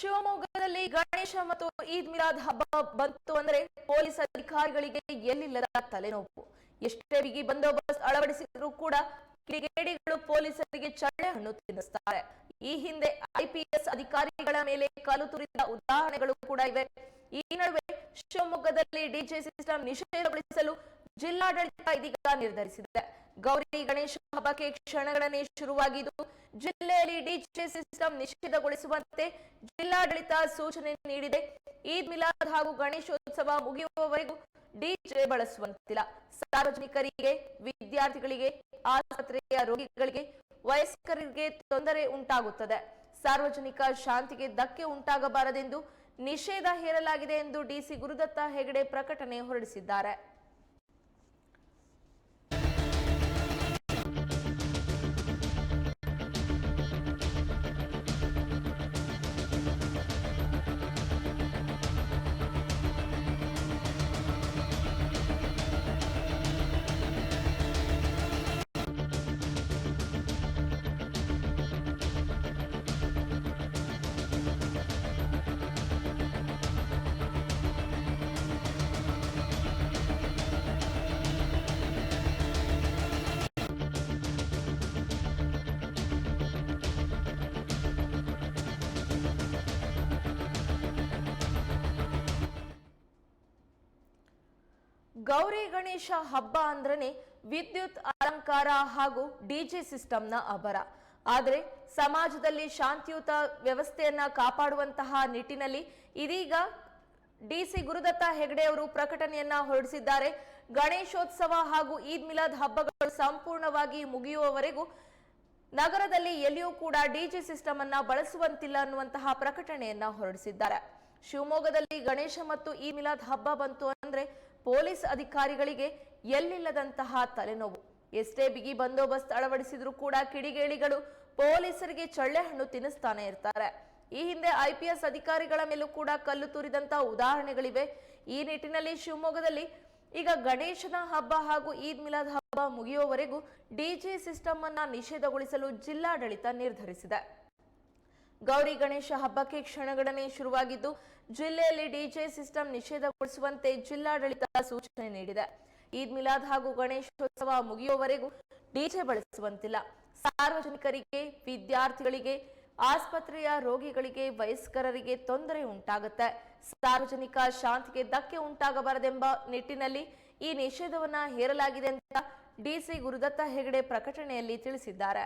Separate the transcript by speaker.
Speaker 1: ಶಿವಮೊಗ್ಗದಲ್ಲಿ ಗಣೇಶ ಮತ್ತು ಈದ್ ಮಿಲಾದ್ ಹಬ್ಬ ಬಂತು ಅಂದ್ರೆ ಪೊಲೀಸ್ ಅಧಿಕಾರಿಗಳಿಗೆ ಎಲ್ಲಿಲ್ಲದ ತಲೆನೋವು. ಎಷ್ಟೇ ಬಿಗಿ ಬಂದೋಬಸ್ತ್ ಅಳವಡಿಸಿದ್ರು ಕೂಡ ಕಿಡಿಗೇಡಿಗಳು ಪೊಲೀಸರಿಗೆ ಚಳ್ಳೆ ಹಣ್ಣು ತಿನ್ನಿಸ್ತಾರೆ. ಈ ಹಿಂದೆ ಐಪಿಎಸ್ ಅಧಿಕಾರಿಗಳ ಮೇಲೆ ಕಲು ತುರಿದ ಉದಾಹರಣೆಗಳು ಕೂಡ ಇವೆ. ಈ ನಡುವೆ ಶಿವಮೊಗ್ಗದಲ್ಲಿ ಡಿಜೆ ಸಿಸ್ಟಮ್ ನಿಷೇಧಗೊಳಿಸಲು ಜಿಲ್ಲಾಡಳಿತ ಇದೀಗ ನಿರ್ಧರಿಸಿದೆ. ಗೌರಿ ಗಣೇಶ ಹಬ್ಬಕ್ಕೆ ಕ್ಷಣಗಣನೆ ಶುರುವಾಗಿದ್ದು, ಜಿಲ್ಲೆಯಲ್ಲಿ ಡಿಜೆ ಸಿಸ್ಟಮ್ ನಿಷೇಧಗೊಳಿಸುವಂತೆ ಜಿಲ್ಲಾಡಳಿತ ಸೂಚನೆ ನೀಡಿದೆ. ಈದ್ ಮಿಲಾದ್ ಹಾಗೂ ಗಣೇಶೋತ್ಸವ ಮುಗಿಯುವವರೆಗೂ ಡಿಜೆ ಬಳಸುವಂತಿಲ್ಲ. ಸಾರ್ವಜನಿಕರಿಗೆ, ವಿದ್ಯಾರ್ಥಿಗಳಿಗೆ, ಆಸ್ಪತ್ರೆಯ ರೋಗಿಗಳಿಗೆ, ವಯಸ್ಕರಿಗೆ ತೊಂದರೆ ಉಂಟಾಗುತ್ತದೆ. ಸಾರ್ವಜನಿಕ ಶಾಂತಿಗೆ ಧಕ್ಕೆ ಉಂಟಾಗಬಾರದೆಂದು ನಿಷೇಧ ಹೇರಲಾಗಿದೆ ಎಂದು ಡಿಸಿ ಗುರುದತ್ತ ಹೆಗಡೆ ಪ್ರಕಟಣೆ ಹೊರಡಿಸಿದ್ದಾರೆ. ಗೌರಿ ಗಣೇಶ ಹಬ್ಬ ಅಂದ್ರೆ ವಿದ್ಯುತ್ ಅಲಂಕಾರ ಹಾಗೂ ಡಿಜೆ ಸಿಸ್ಟಮ್ನ ಅಬರ ಆದರೆ ಸಮಾಜದಲ್ಲಿ ಶಾಂತಿಯುತ ವ್ಯವಸ್ಥೆಯನ್ನ ಕಾಪಾಡುವಂತಹ ನಿಟ್ಟಿನಲ್ಲಿ ಇದೀಗ ಡಿಸಿ ಗುರುದತ್ತ ಹೆಗಡೆ ಅವರು ಪ್ರಕಟಣೆಯನ್ನ ಹೊರಡಿಸಿದ್ದಾರೆ. ಗಣೇಶೋತ್ಸವ ಹಾಗೂ ಈದ್ ಮಿಲಾದ್ ಹಬ್ಬಗಳು ಸಂಪೂರ್ಣವಾಗಿ ಮುಗಿಯುವವರೆಗೂ ನಗರದಲ್ಲಿ ಎಲ್ಲಿಯೂ ಕೂಡ ಡಿಜೆ ಸಿಸ್ಟಮ್ ಅನ್ನ ಬಳಸುವಂತಿಲ್ಲ ಅನ್ನುವಂತಹ ಪ್ರಕಟಣೆಯನ್ನ ಹೊರಡಿಸಿದ್ದಾರೆ. ಶಿವಮೊಗ್ಗದಲ್ಲಿ ಗಣೇಶ ಮತ್ತು ಈ ಮಿಲಾದ್ ಹಬ್ಬ ಬಂತು ಅಂದ್ರೆ ಪೊಲೀಸ್ ಅಧಿಕಾರಿಗಳಿಗೆ ಎಲ್ಲಿಲ್ಲದಂತಹ ತಲೆನೋವು. ಎಷ್ಟೇ ಬಿಗಿ ಬಂದೋಬಸ್ತ್ ಅಳವಡಿಸಿದ್ರೂ ಕೂಡ ಕಿಡಿಗೇಡಿಗಳು ಪೊಲೀಸರಿಗೆ ಚಳ್ಳೆ ಹಣ್ಣು ತಿನ್ನಿಸ್ತಾನೆ ಇರ್ತಾರೆ. ಈ ಹಿಂದೆ ಐಪಿಎಸ್ ಅಧಿಕಾರಿಗಳ ಮೇಲೂ ಕೂಡ ಕಲ್ಲು ತೂರಿದಂತಹ ಉದಾಹರಣೆಗಳಿವೆ. ಈ ನಿಟ್ಟಿನಲ್ಲಿ ಶಿವಮೊಗ್ಗದಲ್ಲಿ ಈಗ ಗಣೇಶನ ಹಬ್ಬ ಹಾಗೂ ಈದ್ ಮಿಲಾದ್ ಹಬ್ಬ ಮುಗಿಯುವವರೆಗೂ ಡಿಜೆ ಸಿಸ್ಟಮ್ ಅನ್ನ ನಿಷೇಧಗೊಳಿಸಲು ಜಿಲ್ಲಾಡಳಿತ ನಿರ್ಧರಿಸಿದೆ. ಗೌರಿ ಗಣೇಶ ಹಬ್ಬಕ್ಕೆ ಕ್ಷಣಗಣನೆ ಶುರುವಾಗಿದ್ದು, ಜಿಲ್ಲೆಯಲ್ಲಿ ಡಿಜೆ ಸಿಸ್ಟಮ್ ನಿಷೇಧಗೊಳಿಸುವಂತೆ ಜಿಲ್ಲಾಡಳಿತ ಸೂಚನೆ ನೀಡಿದೆ. ಈದ್ ಮಿಲಾದ್ ಹಾಗೂ ಗಣೇಶೋತ್ಸವ ಮುಗಿಯುವವರೆಗೂ ಡಿಜೆ ಬಳಸುವಂತಿಲ್ಲ. ಸಾರ್ವಜನಿಕರಿಗೆ, ವಿದ್ಯಾರ್ಥಿಗಳಿಗೆ, ಆಸ್ಪತ್ರೆಯ ರೋಗಿಗಳಿಗೆ, ವಯಸ್ಕರರಿಗೆ ತೊಂದರೆ ಉಂಟಾಗುತ್ತೆ. ಸಾರ್ವಜನಿಕ ಶಾಂತಿಗೆ ಧಕ್ಕೆ ಉಂಟಾಗಬಾರದೆಂಬ ನಿಟ್ಟಿನಲ್ಲಿ ಈ ನಿಷೇಧವನ್ನ ಹೇರಲಾಗಿದೆ ಅಂತ ಡಿಸಿ ಗುರುದತ್ತ ಹೆಗಡೆ ಪ್ರಕಟಣೆಯಲ್ಲಿ ತಿಳಿಸಿದ್ದಾರೆ.